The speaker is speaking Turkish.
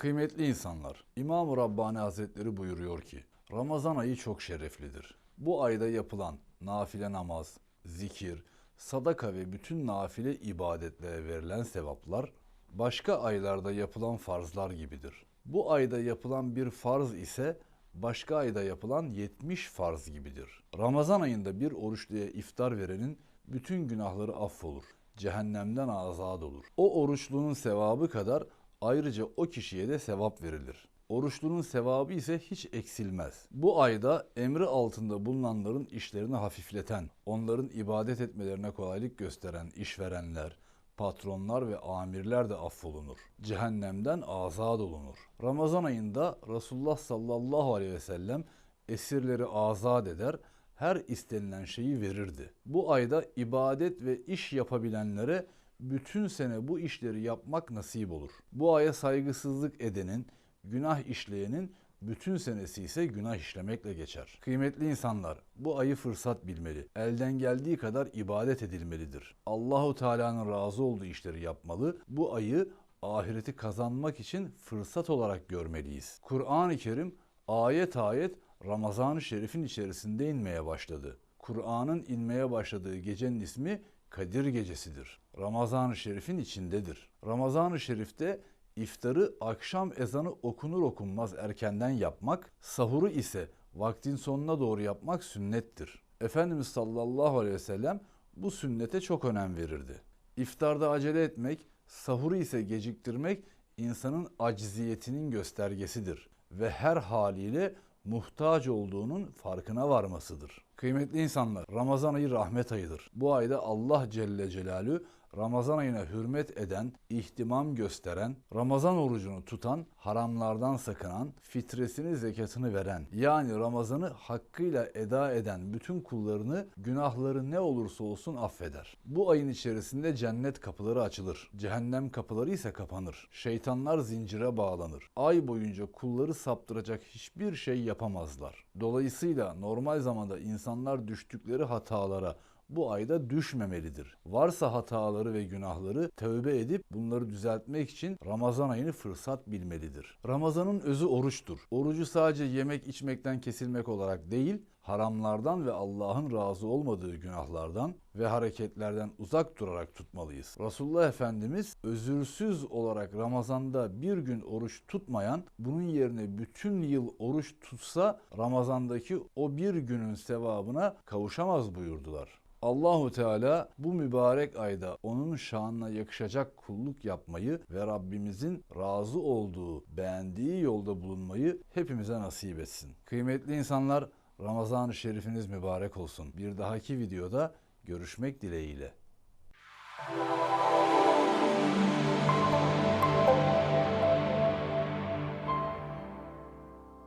Kıymetli insanlar, İmam-ı Rabbani Hazretleri buyuruyor ki, Ramazan ayı çok şereflidir. Bu ayda yapılan nafile namaz, zikir, sadaka ve bütün nafile ibadetlere verilen sevaplar, başka aylarda yapılan farzlar gibidir. Bu ayda yapılan bir farz ise başka ayda yapılan 70 farz gibidir. Ramazan ayında bir oruçluya iftar verenin bütün günahları affolur. Cehennemden azad olur. O oruçlunun sevabı kadar ayrıca o kişiye de sevap verilir. Oruçlunun sevabı ise hiç eksilmez. Bu ayda emri altında bulunanların işlerini hafifleten, onların ibadet etmelerine kolaylık gösteren işverenler, patronlar ve amirler de affolunur. Cehennemden azad olunur. Ramazan ayında Resulullah sallallahu aleyhi ve sellem esirleri azat eder, her istenilen şeyi verirdi. Bu ayda ibadet ve iş yapabilenlere bütün sene bu işleri yapmak nasip olur. Bu aya saygısızlık edenin, günah işleyenin bütün senesi ise günah işlemekle geçer. Kıymetli insanlar, bu ayı fırsat bilmeli. Elden geldiği kadar ibadet edilmelidir. Allahu Teala'nın razı olduğu işleri yapmalı. Bu ayı ahireti kazanmak için fırsat olarak görmeliyiz. Kur'an-ı Kerim ayet ayet Ramazan-ı Şerif'in içerisinde inmeye başladı. Kur'an'ın inmeye başladığı gecenin ismi Kadir Gecesidir. Ramazan-ı Şerif'in içindedir. Ramazan-ı Şerif'te iftarı akşam ezanı okunur okunmaz erkenden yapmak, sahuru ise vaktin sonuna doğru yapmak sünnettir. Efendimiz sallallahu aleyhi ve sellem bu sünnete çok önem verirdi. İftarda acele etmek, sahuru ise geciktirmek insanın acziyetinin göstergesidir ve her haliyle muhtaç olduğunun farkına varmasıdır. Kıymetli insanlar, Ramazan ayı rahmet ayıdır. Bu ayda Allah Celle Celaluhu Ramazan ayına hürmet eden, ihtimam gösteren, Ramazan orucunu tutan, haramlardan sakınan, fitresini zekatını veren, yani Ramazan'ı hakkıyla eda eden bütün kullarını günahları ne olursa olsun affeder. Bu ayın içerisinde cennet kapıları açılır. Cehennem kapıları ise kapanır. Şeytanlar zincire bağlanır. Ay boyunca kulları saptıracak hiçbir şey yapamazlar. Dolayısıyla normal zamanda insanlar düştükleri hatalara, bu ayda düşmemelidir. Varsa hataları ve günahları tövbe edip bunları düzeltmek için Ramazan ayını fırsat bilmelidir. Ramazanın özü oruçtur. Orucu sadece yemek içmekten kesilmek olarak değil, haramlardan ve Allah'ın razı olmadığı günahlardan ve hareketlerden uzak durarak tutmalıyız. Resulullah Efendimiz özürsüz olarak Ramazan'da bir gün oruç tutmayan, bunun yerine bütün yıl oruç tutsa Ramazan'daki o bir günün sevabına kavuşamaz buyurdular. Allahu Teala bu mübarek ayda onun şanına yakışacak kulluk yapmayı ve Rabbimizin razı olduğu, beğendiği yolda bulunmayı hepimize nasip etsin. Kıymetli insanlar, Ramazan-ı Şerifiniz mübarek olsun. Bir dahaki videoda görüşmek dileğiyle.